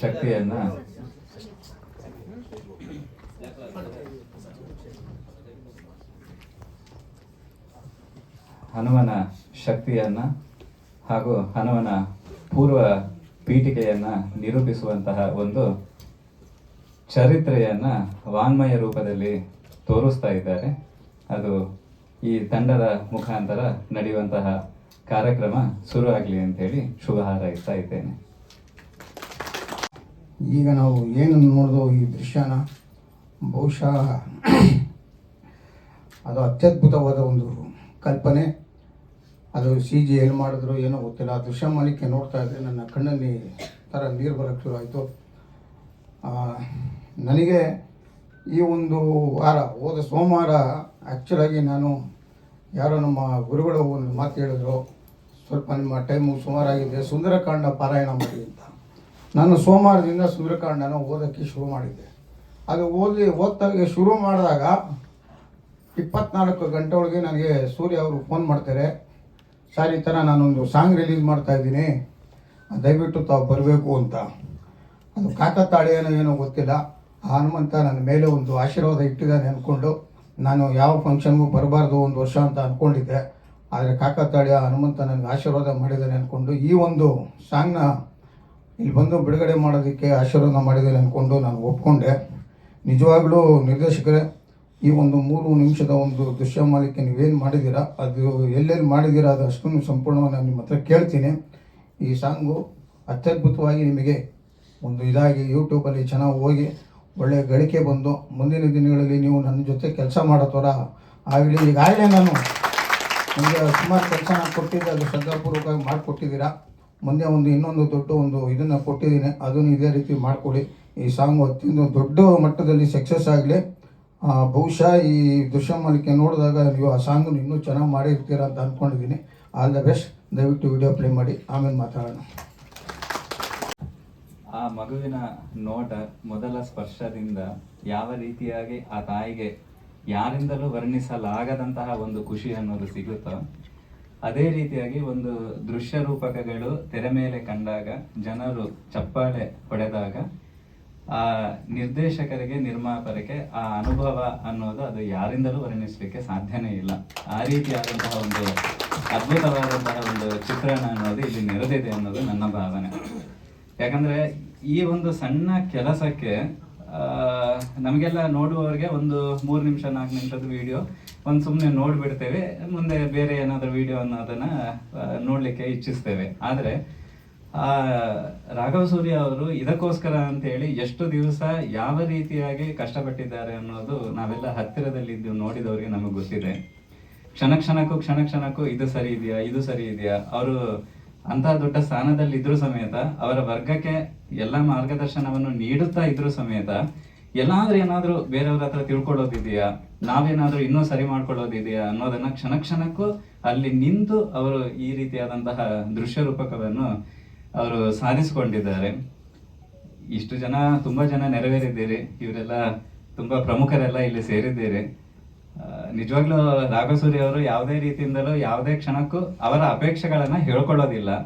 ಶಕ್ತಿಯನ್ನ ಹನುಮನ ಶಕ್ತಿಯನ್ನ ಹಾಗೂ ಹನುಮನ ಪೂರ್ವ ಪೀಠಿಕೆಯನ್ನ ನಿರೂಪಿಸುವಂತಹ ಒಂದು ಚರಿತ್ರೆಯನ್ನ ವಾಂಗ್ಮಯ ರೂಪದಲ್ಲಿ ತೋರಿಸ್ತಾ ಇದ್ದಾರೆ. ಅದು ಈ ತಂಡದ ಮುಖಾಂತರ ನಡೆಯುವಂತಹ ಕಾರ್ಯಕ್ರಮ ಶುರು ಆಗಲಿ ಅಂತೇಳಿ ಶುಭ ಹಾರೈಸ್ತಾ ಇದ್ದೇನೆ. ಈಗ ನಾವು ಏನು ನೋಡಿದೋ ಈ ದೃಶ್ಯನ, ಬಹುಶಃ ಅದು ಅತ್ಯದ್ಭುತವಾದ ಒಂದು ಕಲ್ಪನೆ. ಅದು ಸಿ ಜಿ ಏನು ಮಾಡಿದ್ರು ಏನೋ ಗೊತ್ತಿಲ್ಲ. ಆ ದೃಶ್ಯ ಮಾಲಿಕೆ ನೋಡ್ತಾ ಇದ್ದರೆ ನನ್ನ ಕಣ್ಣಲ್ಲಿ ಥರ ನೀರು ಬರೋಕ್ಕೆ ಶುರು ಆಯಿತು. ನನಗೆ ಈ ಒಂದು ವಾರ, ಹೋದ ಸೋಮವಾರ ಆ್ಯಕ್ಚುಲಾಗಿ ನಾನು ಯಾರೋ ನಮ್ಮ ಗುರುಗಳು ಒಂದು ಮಾತು ಹೇಳಿದ್ರು. ಸ್ವಲ್ಪ ನಿಮ್ಮ ಟೈಮು ಸುಮಾರಾಗಿದೆ. ಸುಂದರಕಾಂಡ ಪಾರಾಯಣ ಮಾಡಿ ಅಂತ. ನಾನು ಸೋಮವಾರದಿಂದ ಸೂರ್ಯಕಾಂಡನ ಓದೋಕ್ಕೆ ಶುರು ಮಾಡಿದ್ದೆ. ಅದು ಓದಿ, ಓದ್ತಾಗೆ ಶುರು ಮಾಡಿದಾಗ ಇಪ್ಪತ್ನಾಲ್ಕು ಗಂಟೆ ಒಳಗೆ ನನಗೆ ಸೂರ್ಯ ಅವರು ಫೋನ್ ಮಾಡ್ತಾರೆ. ಸರ್, ಈ ಥರ ನಾನೊಂದು ಸಾಂಗ್ ರಿಲೀಸ್ ಮಾಡ್ತಾ ಇದ್ದೀನಿ. ದಯವಿಟ್ಟು ತಾವು ಬರಬೇಕು ಅಂತ. ಅದು ಕಾಕತಾಳೇನೋ ಏನೋ ಗೊತ್ತಿಲ್ಲ. ಆ ಹನುಮಂತ ನನ್ನ ಮೇಲೆ ಒಂದು ಆಶೀರ್ವಾದ ಇಟ್ಟಿದ್ದಾನೆ ಅಂದ್ಕೊಂಡು ನಾನು ಯಾವ ಫಂಕ್ಷನ್ಗೂ ಬರಬಾರ್ದು ಒಂದು ವರ್ಷ ಅಂತ ಅಂದ್ಕೊಂಡಿದ್ದೆ ಆದರೆ ಕಾಕತಾಳಿಯ ಹನುಮಂತ ನನಗೆ ಆಶೀರ್ವಾದ ಮಾಡಿದ್ದಾನೆ ಅಂದ್ಕೊಂಡು ಈ ಒಂದು ಸಾಂಗ್ನ ಇಲ್ಲಿ ಬಂದು ಬಿಡುಗಡೆ ಮಾಡೋದಕ್ಕೆ ಆಶೀರ್ವಾದ ಮಾಡಿದ್ದೀನಿ ಅಂದ್ಕೊಂಡು ನಾನು ಒಪ್ಕೊಂಡೆ. ನಿಜವಾಗ್ಲೂ ನಿರ್ದೇಶಕರೇ, ಈ ಒಂದು ಮೂರು ನಿಮಿಷದ ಒಂದು ದೃಶ್ಯ ಮಾಲಿಕೆ ನೀವೇನು ಮಾಡಿದ್ದೀರಾ? ಅದು ಎಲ್ಲೆಲ್ಲಿ ಮಾಡಿದ್ದೀರಾ ಅದು ಅಷ್ಟನ್ನು ಸಂಪೂರ್ಣವಾಗಿ ನಾನು ನಿಮ್ಮ ಹತ್ರ ಕೇಳ್ತೀನಿ. ಈ ಸಾಂಗು ಅತ್ಯದ್ಭುತವಾಗಿ ನಿಮಗೆ ಒಂದು ಇದಾಗಿ ಯೂಟ್ಯೂಬಲ್ಲಿ ಚೆನ್ನಾಗಿ ಹೋಗಿ ಒಳ್ಳೆಯ ಗಳಿಕೆ ಬಂದು ಮುಂದಿನ ದಿನಗಳಲ್ಲಿ ನೀವು ನನ್ನ ಜೊತೆ ಕೆಲಸ ಮಾಡೋ ಥರ ಆಗಲಿ ಈಗಾಗಲೇ ನಾನು ನಿಮಗೆ ಸುಮಾರು ಕೆಲಸ ನಾನು ಕೊಟ್ಟಿದ್ದೆ, ಅದು ಶ್ರದ್ಧಾಪೂರ್ವಕವಾಗಿ ಮಾಡಿಕೊಟ್ಟಿದ್ದೀರಾ? ಮುಂದೆ ಒಂದು ಇನ್ನೊಂದು ದೊಡ್ಡ ಒಂದು ಇದನ್ನು ಕೊಟ್ಟಿದ್ದೀನಿ. ಅದನ್ನು ಇದೇ ರೀತಿ ಮಾಡಿಕೊಡಿ ಈ ಸಾಂಗು ಅತ್ಯಂತ ದೊಡ್ಡ ಮಟ್ಟದಲ್ಲಿ ಸಕ್ಸಸ್ ಆಗಲಿ ಬಹುಶಃ ಈ ದೃಶ್ಯ ಮಾಲಿಕೆ ನೋಡಿದಾಗ ನೀವು ಆ ಸಾಂಗನ್ನು ಇನ್ನೂ ಚೆನ್ನಾಗಿ ಮಾಡಿರ್ತೀರ ಅಂತ ಅಂದ್ಕೊಂಡಿದ್ದೀನಿ ಆಲ್ ದ ಬೆಸ್ಟ್ ದಯವಿಟ್ಟು ವಿಡಿಯೋ ಪ್ಲೇ ಮಾಡಿ. ಆಮೇಲೆ ಮಾತಾಡೋಣ. ಆ ಮಗುವಿನ ನೋಟ ಮೊದಲ ಸ್ಪರ್ಶದಿಂದ ಯಾವ ರೀತಿಯಾಗಿ ಆ ತಾಯಿಗೆ ಯಾರಿಂದಲೂ ವರ್ಣಿಸಲಾಗದಂತಹ ಒಂದು ಖುಷಿ ಅನ್ನೋದು ಸಿಗುತ್ತೋ ಅದೇ ರೀತಿಯಾಗಿ ಒಂದು ದೃಶ್ಯ ರೂಪಕಗಳು ತೆರೆ ಮೇಲೆ ಕಂಡಾಗ, ಜನರು ಚಪ್ಪಾಳೆ ಹೊಡೆದಾಗ, ಆ ನಿರ್ದೇಶಕರಿಗೆ, ನಿರ್ಮಾಪಕರಿಗೆ ಆ ಅನುಭವ ಅನ್ನೋದು ಅದು ಯಾರಿಂದಲೂ ವರ್ಣಿಸಲಿಕ್ಕೆ ಸಾಧ್ಯನೇ ಇಲ್ಲ. ಆ ರೀತಿಯಾದಂತಹ ಒಂದು ಅದ್ಭುತವಾದಂತಹ ಒಂದು ಚಿತ್ರಣ ಅನ್ನೋದು ಇಲ್ಲಿ ನೆರೆದಿದೆ ಅನ್ನೋದು ನನ್ನ ಭಾವನೆ. ಯಾಕಂದ್ರೆ ಈ ಒಂದು ಸಣ್ಣ ಕೆಲಸಕ್ಕೆ ನಮಗೆಲ್ಲ ನೋಡುವವರಿಗೆ ಒಂದು ಮೂರು ನಿಮಿಷ, ನಾಲ್ಕು ನಿಮಿಷದ ವಿಡಿಯೋ ಒಂದು ಸುಮ್ಮನೆ ನೋಡಿಬಿಡ್ತೇವೆ. ಮುಂದೆ ಬೇರೆ ಏನಾದರೂ ವಿಡಿಯೋ ಅನ್ನೋದನ್ನ ನೋಡಲಿಕ್ಕೆ ಇಚ್ಛಿಸ್ತೇವೆ. ಆದರೆ, ಆ, ರಾಘವ ಸೂರ್ಯ ಅವರು ಇದಕ್ಕೋಸ್ಕರ ಅಂತ ಹೇಳಿ ಎಷ್ಟು ದಿವಸ ಯಾವ ರೀತಿಯಾಗಿ ಕಷ್ಟಪಟ್ಟಿದ್ದಾರೆ ಅನ್ನೋದು ನಾವೆಲ್ಲ ಹತ್ತಿರದಲ್ಲಿದ್ದು ನೋಡಿದವರಿಗೆ ನಮಗೆ ಗೊತ್ತಿದೆ. ಕ್ಷಣ ಕ್ಷಣಕ್ಕೂ ಕ್ಷಣ ಕ್ಷಣಕ್ಕೂ ಇದು ಸರಿ ಇದೆಯಾ, ಇದು ಸರಿ ಇದೆಯಾ? ಅವರು ಅಂತಹ ದೊಡ್ಡ ಸ್ಥಾನದಲ್ಲಿ ಇದ್ರೂ ಸಮೇತ ಅವರ ವರ್ಗಕ್ಕೆ ಎಲ್ಲ ಮಾರ್ಗದರ್ಶನವನ್ನು ನೀಡುತ್ತಾ ಇದ್ರೂ ಸಮೇತ ಎಲ್ಲಾದ್ರೂ ಏನಾದ್ರೂ ಬೇರೆಯವ್ರ ಹತ್ರ ತಿಳ್ಕೊಳ್ಳೋದಿದೆಯಾ? ನಾವೇನಾದ್ರೂ ಇನ್ನೂ ಸರಿ ಮಾಡ್ಕೊಳ್ಳೋದಿದೆಯಾ ಅನ್ನೋದನ್ನ ಕ್ಷಣ ಕ್ಷಣಕ್ಕೂ ಅಲ್ಲಿ ನಿಂತು ಅವರು ಈ ರೀತಿಯಾದಂತಹ ದೃಶ್ಯ ರೂಪಕವನ್ನು ಅವರು ಸಾಧಿಸಿಕೊಂಡಿದ್ದಾರೆ. ಇಷ್ಟು ಜನ, ತುಂಬಾ ಜನ ನೆರವೇರಿದ್ದೀರಿ. ಇವರೆಲ್ಲ ತುಂಬಾ ಪ್ರಮುಖರೆಲ್ಲ ಇಲ್ಲಿ ಸೇರಿದ್ದೀರಿ. ನಿಜವಾಗ್ಲೂ ರಾಘಸೂರಿ ಅವರು ಯಾವುದೇ ರೀತಿಯಿಂದಲೂ ಯಾವುದೇ ಕ್ಷಣಕ್ಕೂ ಅವರ ಅಪೇಕ್ಷೆಗಳನ್ನ ಹೇಳ್ಕೊಳ್ಳೋದಿಲ್ಲ.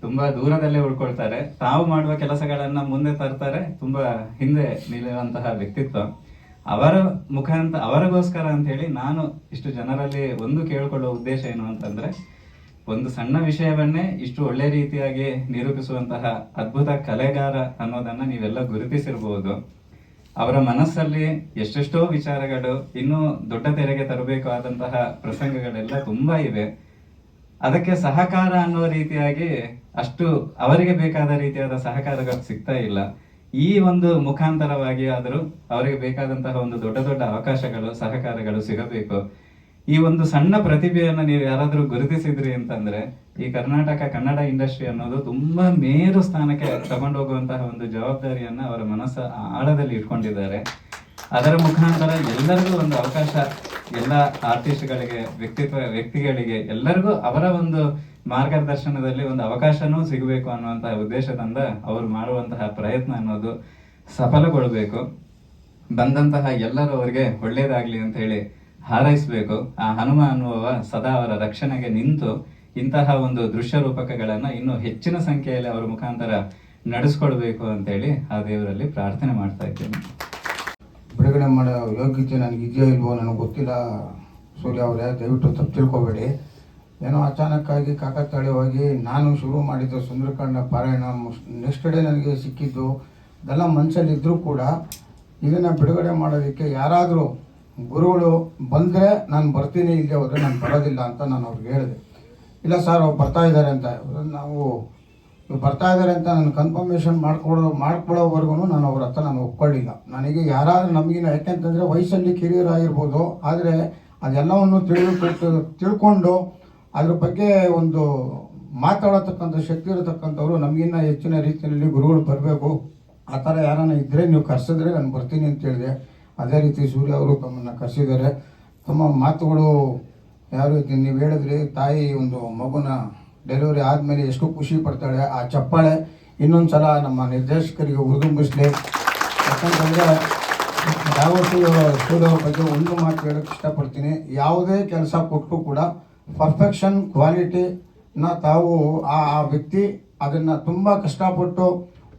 ತುಂಬಾ ದೂರದಲ್ಲೇ ಉಳ್ಕೊಳ್ತಾರೆ. ತಾವು ಮಾಡುವ ಕೆಲಸಗಳನ್ನ ಮುಂದೆ ತರ್ತಾರೆ. ತುಂಬಾ ಹಿಂದೆ ನಿಲ್ಲುವಂತಹ ವ್ಯಕ್ತಿತ್ವ. ಅವರ ಮುಖಾಂತರ ಅವರಿಗೋಸ್ಕರ ಅಂತ ಹೇಳಿ ನಾನು ಇಷ್ಟು ಜನರಲ್ಲಿ ಒಂದು ಕೇಳ್ಕೊಳ್ಳೋ ಉದ್ದೇಶ ಏನು ಅಂತಂದ್ರೆ, ಒಂದು ಸಣ್ಣ ವಿಷಯವನ್ನೇ ಇಷ್ಟು ಒಳ್ಳೆ ರೀತಿಯಾಗಿ ನಿರೂಪಿಸುವಂತಹ ಅದ್ಭುತ ಕಲೆಗಾರ ಅನ್ನೋದನ್ನ ನೀವೆಲ್ಲ ಗುರುತಿಸಿರ್ಬೋದು. ಅವರ ಮನಸ್ಸಲ್ಲಿ ಎಷ್ಟೆಷ್ಟೋ ವಿಚಾರಗಳು, ಇನ್ನೂ ದೊಡ್ಡ ತೆರೆಗೆ ತರಬೇಕಾದಂತಹ ಪ್ರಸಂಗಗಳೆಲ್ಲ ತುಂಬಾ ಇವೆ. ಅದಕ್ಕೆ ಸಹಕಾರ ಅನ್ನೋ ರೀತಿಯಾಗಿ ಅಷ್ಟು ಅವರಿಗೆ ಬೇಕಾದ ರೀತಿಯಾದ ಸಹಕಾರಗಳು ಸಿಗ್ತಾ ಇಲ್ಲ. ಈ ಒಂದು ಮುಖಾಂತರವಾಗಿ ಆದರೂ ಅವರಿಗೆ ಬೇಕಾದಂತಹ ಒಂದು ದೊಡ್ಡ ದೊಡ್ಡ ಅವಕಾಶಗಳು, ಸಹಕಾರಗಳು ಸಿಗಬೇಕು. ಈ ಒಂದು ಸಣ್ಣ ಪ್ರತಿಭೆಯನ್ನು ನೀವು ಯಾರಾದರೂ ಗುರುತಿಸಿದ್ರಿ ಅಂತಂದ್ರೆ ಈ ಕರ್ನಾಟಕ ಕನ್ನಡ ಇಂಡಸ್ಟ್ರಿ ಅನ್ನೋದು ತುಂಬಾ ಮೇರು ಸ್ಥಾನಕ್ಕೆ ತಗೊಂಡೋಗುವಂತಹ ಒಂದು ಜವಾಬ್ದಾರಿಯನ್ನ ಅವರ ಮನಸ್ಸ ಆಳದಲ್ಲಿ ಇಟ್ಕೊಂಡಿದ್ದಾರೆ. ಅದರ ಮುಖಾಂತರ ಎಲ್ಲರಿಗೂ ಒಂದು ಅವಕಾಶ, ಎಲ್ಲ ಆರ್ಟಿಸ್ಟ್ಗಳಿಗೆ ವ್ಯಕ್ತಿತ್ವ, ವ್ಯಕ್ತಿಗಳಿಗೆ ಎಲ್ಲರಿಗೂ ಅವರ ಒಂದು ಮಾರ್ಗದರ್ಶನದಲ್ಲಿ ಒಂದು ಅವಕಾಶನೂ ಸಿಗಬೇಕು ಅನ್ನುವಂತಹ ಉದ್ದೇಶದಿಂದ ಅವರು ಮಾಡುವಂತಹ ಪ್ರಯತ್ನ ಅನ್ನೋದು ಸಫಲಗೊಳ್ಬೇಕು. ಬಂದಂತಹ ಎಲ್ಲರೂ ಅವರಿಗೆ ಒಳ್ಳೇದಾಗ್ಲಿ ಅಂತ ಹೇಳಿ ಹಾರೈಸಬೇಕು. ಆ ಹನುಮ ಅನುಭವ ಸದಾ ಅವರ ರಕ್ಷಣೆಗೆ ನಿಂತು ಇಂತಹ ಒಂದು ದೃಶ್ಯ ರೂಪಕಗಳನ್ನು ಇನ್ನೂ ಹೆಚ್ಚಿನ ಸಂಖ್ಯೆಯಲ್ಲಿ ಅವರ ಮುಖಾಂತರ ನಡೆಸ್ಕೊಳ್ಬೇಕು ಅಂತೇಳಿ ಆ ದೇವರಲ್ಲಿ ಪ್ರಾರ್ಥನೆ ಮಾಡ್ತಾ ಇದ್ದೇನೆ. ಬಿಡುಗಡೆ ಮಾಡೋ ಯೋಗ್ಯತೆ ನನಗೆ ಇದೆಯೋ ಇಲ್ವೋ ನನಗೆ ಗೊತ್ತಿಲ್ಲ. ಸೂರ್ಯ ಅವರೇ, ದಯವಿಟ್ಟು ತಪ್ಪು ತಿಳ್ಕೊಬೇಡಿ. ಏನೋ ಅಚಾನಕ್ಕಾಗಿ ಕಾಕತಾಳೀಯವಾಗಿ ನಾನು ಶುರು ಮಾಡಿದ್ದು ಸುಂದರಕಾಂಡ ಪಾರಾಯಣ ನೆಕ್ಸ್ಟ್ ಡೇ ನನಗೆ ಸಿಕ್ಕಿದ್ದು. ಅದೆಲ್ಲ ಮನಸ್ಸಲ್ಲಿ ಇದ್ದರೂ ಕೂಡ ಇದನ್ನು ಬಿಡುಗಡೆ ಮಾಡೋದಕ್ಕೆ ಯಾರಾದರೂ ಗುರುಗಳು ಬಂದರೆ ನಾನು ಬರ್ತೀನಿ, ಇಲ್ಲದೆ ಹೋದರೆ ನಾನು ಬರೋದಿಲ್ಲ ಅಂತ ನಾನು ಅವ್ರಿಗೆ ಹೇಳಿದೆ. ಇಲ್ಲ ಸರ್, ಅವ್ರು ಬರ್ತಾ ಇದ್ದಾರೆ ಅಂತ. ನಾವು ಬರ್ತಾ ಇದ್ದಾರೆ ಅಂತ ನಾನು ಕನ್ಫರ್ಮೇಷನ್ ಮಾಡ್ಕೊಡೋ ಮಾಡ್ಕೊಳ್ಳೋವರೆಗೂ ನಾನು ಅವ್ರ ಹತ್ರ ನಾನು ಒಪ್ಕೊಳ್ಳಿಲ್ಲ ನನಗೆ ಯಾರಾದರೂ ನಮಗಿನ ಯಾಕೆಂತಂದರೆ ವಯಸ್ಸಲ್ಲಿ ಕಿರಿಯರಾಗಿರ್ಬೋದು. ಆದರೆ ಅದೆಲ್ಲವನ್ನು ತಿಳಿದುಕೊಟ್ಟು ತಿಳ್ಕೊಂಡು ಅದ್ರ ಬಗ್ಗೆ ಒಂದು ಮಾತಾಡತಕ್ಕಂಥ ಶಕ್ತಿ ಇರತಕ್ಕಂಥವ್ರು ನಮಗಿನ್ನ ಹೆಚ್ಚಿನ ರೀತಿಯಲ್ಲಿ ಗುರುಗಳು ಬರಬೇಕು. ಆ ಥರ ಯಾರನ್ನ ಇದ್ದರೆ ನೀವು ಕರೆಸಿದ್ರೆ ನಾನು ಬರ್ತೀನಿ ಅಂತ ಹೇಳಿದೆ. ಅದೇ ರೀತಿ ಸೂರ್ಯ ಅವರು ತಮ್ಮನ್ನು ಕರೆಸಿದ್ದಾರೆ. ತಮ್ಮ ಮಾತುಗಳು ಯಾವ ರೀತಿ ನೀವು ಹೇಳಿದ್ರಿ ತಾಯಿ ಒಂದು ಮಗುನ ಡೆಲಿವರಿ ಆದಮೇಲೆ ಎಷ್ಟು ಖುಷಿ ಪಡ್ತಾಳೆ. ಆ ಚಪ್ಪಾಳೆ ಇನ್ನೊಂದು ಸಲ ನಮ್ಮ ನಿರ್ದೇಶಕರಿಗೆ ಹುರಿದುಂಬಿಸ್ಲಿ. ಯಾಕಂತಂದರೆ ಯಾವತ್ತೂ ಸ್ಟುಡಿಯೋ ಬಗ್ಗೆ ಒಂದು ಮಾತು ಹೇಳಕ್ಕೆ ಇಷ್ಟಪಡ್ತೀನಿ. ಯಾವುದೇ ಕೆಲಸ ಕೊಟ್ಟು ಕೂಡ ಪರ್ಫೆಕ್ಷನ್ ಕ್ವಾಲಿಟಿನ ತಾವು ಆ ಆ ವ್ಯಕ್ತಿ ಅದನ್ನು ತುಂಬ ಕಷ್ಟಪಟ್ಟು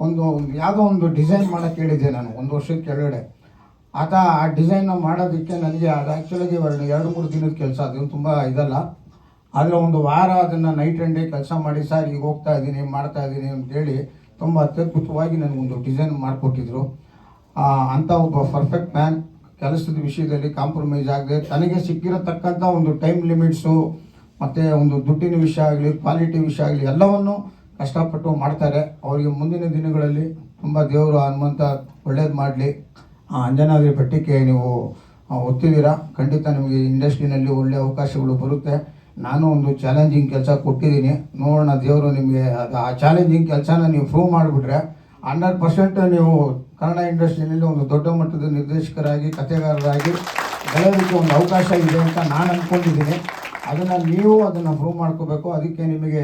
ಒಂದು ಯಾವುದೋ ಒಂದು ಡಿಸೈನ್ ಮಾಡೋಕ್ಕೆ ಹೇಳಿದ್ದೆ ನಾನು. ಒಂದು ವರ್ಷದ ಕೆಳಗಡೆ ಆತ ಆ ಡಿಸೈನ್ ಮಾಡೋದಕ್ಕೆ ನನಗೆ ಅದು ಆ್ಯಕ್ಚುಲಾಗಿ ಎರಡು ಎರಡು, ಮೂರು ದಿನದ ಕೆಲಸ. ಅದು ತುಂಬ ಇದಲ್ಲ. ಆದರೆ ಒಂದು ವಾರ ಅದನ್ನು ನೈಟ್ ಆ್ಯಂಡ್ ಡೇ ಕೆಲಸ ಮಾಡಿ, ಸರ್, ಈಗ ಹೋಗ್ತಾ ಇದ್ದೀನಿ ಮಾಡ್ತಾ ಇದ್ದೀನಿ? ಅಂತೇಳಿ ತುಂಬ ಅತ್ಯದ್ಭುತವಾಗಿ ನನಗೊಂದು ಡಿಸೈನ್ ಮಾಡಿಕೊಟ್ಟಿದ್ರು. ಅಂಥ ಒಬ್ಬ ಪರ್ಫೆಕ್ಟ್ ಮ್ಯಾನ್ ಕೆಲಸದ ವಿಷಯದಲ್ಲಿ ಕಾಂಪ್ರಮೈಸ್ ಆಗದೆ, ತನಗೆ ಸಿಕ್ಕಿರತಕ್ಕಂಥ ಒಂದು ಟೈಮ್ ಲಿಮಿಟ್ಸು ಮತ್ತು ಒಂದು ದುಡ್ಡಿನ ವಿಷಯ ಆಗಲಿ ಕ್ವಾಲಿಟಿ ವಿಷಯ ಆಗಲಿ, ಎಲ್ಲವನ್ನು ಕಷ್ಟಪಟ್ಟು ಮಾಡ್ತಾರೆ. ಅವರಿಗೆ ಮುಂದಿನ ದಿನಗಳಲ್ಲಿ ತುಂಬ ದೇವರು ಹನುಮಂತ ಒಳ್ಳೇದು ಮಾಡಲಿ. ಅಂಜನಾದ್ರಿ ಪಟ್ಟಿಕೆ ನೀವು ಆ, ಒತ್ತಿದ್ದೀರಾ? ಖಂಡಿತ ನಿಮಗೆ ಇಂಡಸ್ಟ್ರಿನಲ್ಲಿ ಒಳ್ಳೆಯ ಅವಕಾಶಗಳು ಬರುತ್ತೆ. ನಾನು ಒಂದು ಚಾಲೆಂಜಿಂಗ್ ಕೆಲಸ ಕೊಟ್ಟಿದ್ದೀನಿ. ನೋಡೋಣ ದೇವರು ನಿಮಗೆ ಅದು ಆ ಚಾಲೆಂಜಿಂಗ್ ಕೆಲಸನ ನೀವು ಪ್ರೂವ್ ಮಾಡಿಬಿಟ್ರೆ ಹಂಡ್ರೆಡ್ ಪರ್ಸೆಂಟ್ ನೀವು ಕನ್ನಡ ಇಂಡಸ್ಟ್ರಿನಲ್ಲಿ ಒಂದು ದೊಡ್ಡ ಮಟ್ಟದ ನಿರ್ದೇಶಕರಾಗಿ ಕಥೆಗಾರರಾಗಿ ಬೆಳೆಯೋದಕ್ಕೆ ಒಂದು ಅವಕಾಶ ಇದೆ ಅಂತ ನಾನು ಅಂದ್ಕೊಂಡಿದ್ದೀನಿ ಅದನ್ನು ನೀವು ಅದನ್ನು ಪ್ರೂವ್ ಮಾಡ್ಕೋಬೇಕು. ಅದಕ್ಕೆ ನಿಮಗೆ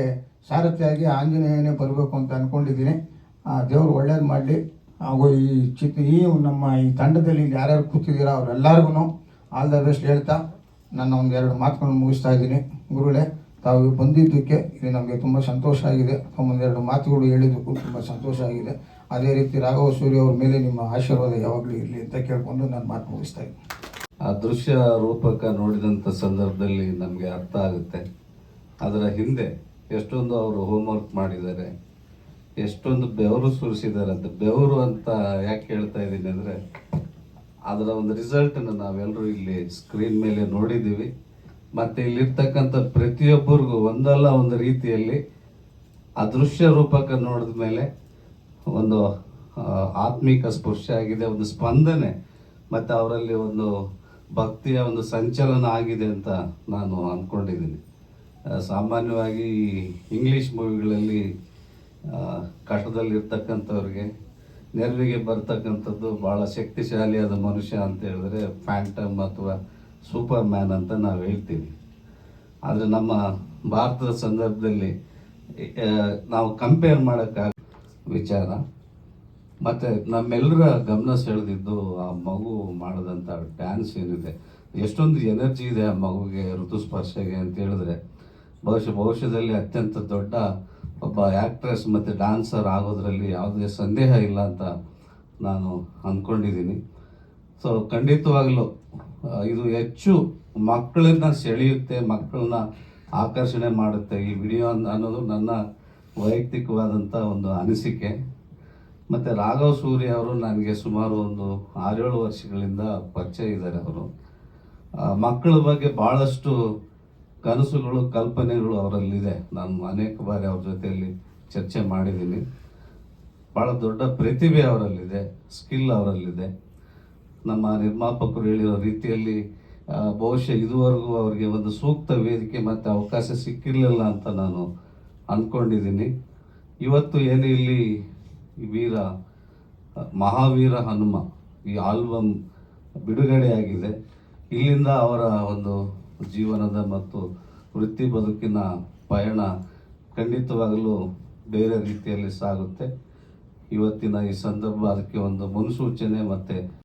ಸಾರಥಿಯಾಗಿ ಆಂಜನೇಯನೇ ಬರಬೇಕು ಅಂತ ಅಂದ್ಕೊಂಡಿದ್ದೀನಿ ದೇವರು ಒಳ್ಳೇದು ಮಾಡಲಿ. ಹಾಗೂ ಈ ಚಿತ್, ಈ ನಮ್ಮ ಈ ತಂಡದಲ್ಲಿ ಯಾರ್ಯಾರು ಕೂತಿದ್ದೀರಾ ಅವರೆಲ್ಲರಿಗೂ ಆಲ್ ದ ಬೆಸ್ಟ್ ಹೇಳ್ತಾ ನನ್ನ ಒಂದು ಎರಡು ಮಾತುಗಳನ್ನು ಮುಗಿಸ್ತಾ ಇದ್ದೀನಿ. ಗುರುಗಳೇ, ತಾವು ಬಂದಿದ್ದಕ್ಕೆ ಇದು ನಮಗೆ ತುಂಬ ಸಂತೋಷ ಆಗಿದೆ. ಒಂದೆರಡು ಮಾತುಗಳು ಹೇಳಿದ್ದಕ್ಕೂ ತುಂಬ ಸಂತೋಷ ಆಗಿದೆ. ಅದೇ ರೀತಿ ರಾಘವ ಸೂರ್ಯ ಅವ್ರ ಮೇಲೆ ನಿಮ್ಮ ಆಶೀರ್ವಾದ ಯಾವಾಗಲೂ ಇರಲಿ ಅಂತ ಕೇಳ್ಕೊಂಡು ನಾನು ಮಾತು ಮುಗಿಸ್ತಾ ಇದ್ದೀನಿ. ಆ ದೃಶ್ಯ ರೂಪಕ ನೋಡಿದಂಥ ಸಂದರ್ಭದಲ್ಲಿ ನಮಗೆ ಅರ್ಥ ಆಗುತ್ತೆ. ಅದರ ಹಿಂದೆ ಎಷ್ಟೊಂದು ಅವರು ಹೋಮ್ವರ್ಕ್ ಮಾಡಿದ್ದಾರೆ. ಎಷ್ಟೊಂದು ಬೆವರು ಸುರಿಸಿದ್ದಾರೆ ಅಂತ. ಬೆವರು ಅಂತ ಯಾಕೆ ಹೇಳ್ತಾ ಇದ್ದೀನಿ ಅಂದರೆ, ಅದರ ಒಂದು ರಿಸಲ್ಟನ್ನು ನಾವೆಲ್ಲರೂ ಇಲ್ಲಿ ಸ್ಕ್ರೀನ್ ಮೇಲೆ ನೋಡಿದ್ದೀವಿ. ಮತ್ತು ಇಲ್ಲಿರ್ತಕ್ಕಂಥ ಪ್ರತಿಯೊಬ್ಬರಿಗೂ ಒಂದಲ್ಲ ಒಂದು ರೀತಿಯಲ್ಲಿ ಆ ದೃಶ್ಯ ರೂಪಕ ನೋಡಿದ ಮೇಲೆ ಒಂದು ಆತ್ಮಿಕ ಸ್ಪರ್ಶ ಆಗಿದೆ, ಒಂದು ಸ್ಪಂದನೆ, ಮತ್ತು ಅವರಲ್ಲಿ ಒಂದು ಭಕ್ತಿಯ ಒಂದು ಸಂಚಲನ ಆಗಿದೆ ಅಂತ ನಾನು ಅಂದ್ಕೊಂಡಿದ್ದೀನಿ ಸಾಮಾನ್ಯವಾಗಿ ಇಂಗ್ಲೀಷ್ ಮೂವಿಗಳಲ್ಲಿ ಕಷ್ಟದಲ್ಲಿರ್ತಕ್ಕಂಥವ್ರಿಗೆ, ನೆರವಿಗೆ ಬರ್ತಕ್ಕಂಥದ್ದು ಭಾಳ ಶಕ್ತಿಶಾಲಿಯಾದ ಮನುಷ್ಯ ಅಂತ ಹೇಳಿದ್ರೆ ಫ್ಯಾಂಟಮ್ ಅಥವಾ ಸೂಪರ್ ಮ್ಯಾನ್ ಅಂತ ನಾವು ಹೇಳ್ತೀವಿ. ಆದರೆ ನಮ್ಮ ಭಾರತದ ಸಂದರ್ಭದಲ್ಲಿ ನಾವು ಕಂಪೇರ್ ಮಾಡೋಕ್ಕಾಗ ವಿಚಾರ. ಮತ್ತು ನಮ್ಮೆಲ್ಲರ ಗಮನ ಸೆಳೆದಿದ್ದು ಆ ಮಗು ಮಾಡಿದಂಥ ಡ್ಯಾನ್ಸ್ ಏನಿದೆ. ಎಷ್ಟೊಂದು ಎನರ್ಜಿ ಇದೆ ಆ ಮಗುಗೆ ಋತುಸ್ಪರ್ಶಗೆ ಅಂತ ಹೇಳಿದ್ರೆ. ಬಹುಶಃ ಭವಿಷ್ಯದಲ್ಲಿ ಅತ್ಯಂತ ದೊಡ್ಡ ಒಬ್ಬ ಆ್ಯಕ್ಟ್ರೆಸ್ ಮತ್ತು ಡ್ಯಾನ್ಸರ್ ಆಗೋದ್ರಲ್ಲಿ ಯಾವುದೇ ಸಂದೇಹ ಇಲ್ಲ ಅಂತ ನಾನು ಅಂದ್ಕೊಂಡಿದ್ದೀನಿ ಸೊ ಖಂಡಿತವಾಗಲೂ ಇದು ಹೆಚ್ಚು ಮಕ್ಕಳನ್ನ ಸೆಳೆಯುತ್ತೆ, ಮಕ್ಕಳನ್ನ ಆಕರ್ಷಣೆ ಮಾಡುತ್ತೆ. ಈ ವಿಡಿಯೋ ಅನ್- ಅನ್ನೋದು ನನ್ನ ವೈಯಕ್ತಿಕವಾದಂಥ ಒಂದು ಅನಿಸಿಕೆ. ಮತ್ತು ರಾಘವ್ ಸೂರ್ಯ ಅವರು ನನಗೆ ಸುಮಾರು ಒಂದು ಆರೇಳು ವರ್ಷಗಳಿಂದ ಪರಿಚಯ ಇದ್ದಾರೆ ಅವರು. ಮಕ್ಕಳ ಬಗ್ಗೆ ಭಾಳಷ್ಟು ಕನಸುಗಳು, ಕಲ್ಪನೆಗಳು ಅವರಲ್ಲಿದೆ. ನಾನು ಅನೇಕ ಬಾರಿ ಅವ್ರ ಜೊತೆಯಲ್ಲಿ ಚರ್ಚೆ ಮಾಡಿದ್ದೀನಿ. ಭಾಳ ದೊಡ್ಡ ಪ್ರತಿಭೆ ಅವರಲ್ಲಿದೆ, ಸ್ಕಿಲ್ ಅವರಲ್ಲಿದೆ. ನಮ್ಮ ನಿರ್ಮಾಪಕರು ಹೇಳಿರೋ ರೀತಿಯಲ್ಲಿ ಬಹುಶಃ ಇದುವರೆಗೂ ಅವರಿಗೆ ಒಂದು ಸೂಕ್ತ ವೇದಿಕೆ ಮತ್ತು ಅವಕಾಶ ಸಿಕ್ಕಿರಲಿಲ್ಲ ಅಂತ ನಾನು ಅಂದ್ಕೊಂಡಿದ್ದೀನಿ ಇವತ್ತು ಏನು ಇಲ್ಲಿ ವೀರ, ಮಹಾವೀರ ಹನುಮ ಈ ಆಲ್ಬಮ್ ಬಿಡುಗಡೆಯಾಗಿದೆ. ಇಲ್ಲಿಂದ ಅವರ ಒಂದು ಜೀವನದ ಮತ್ತು ವೃತ್ತಿ ಬದುಕಿನ ಪಯಣ ಖಂಡಿತವಾಗಲೂ ಬೇರೆ ರೀತಿಯಲ್ಲಿ ಸಾಗುತ್ತೆ. ಇವತ್ತಿನ ಈ ಸಂದರ್ಭ ಅದಕ್ಕೆ ಒಂದು ಮುನ್ಸೂಚನೆ ಮತ್ತು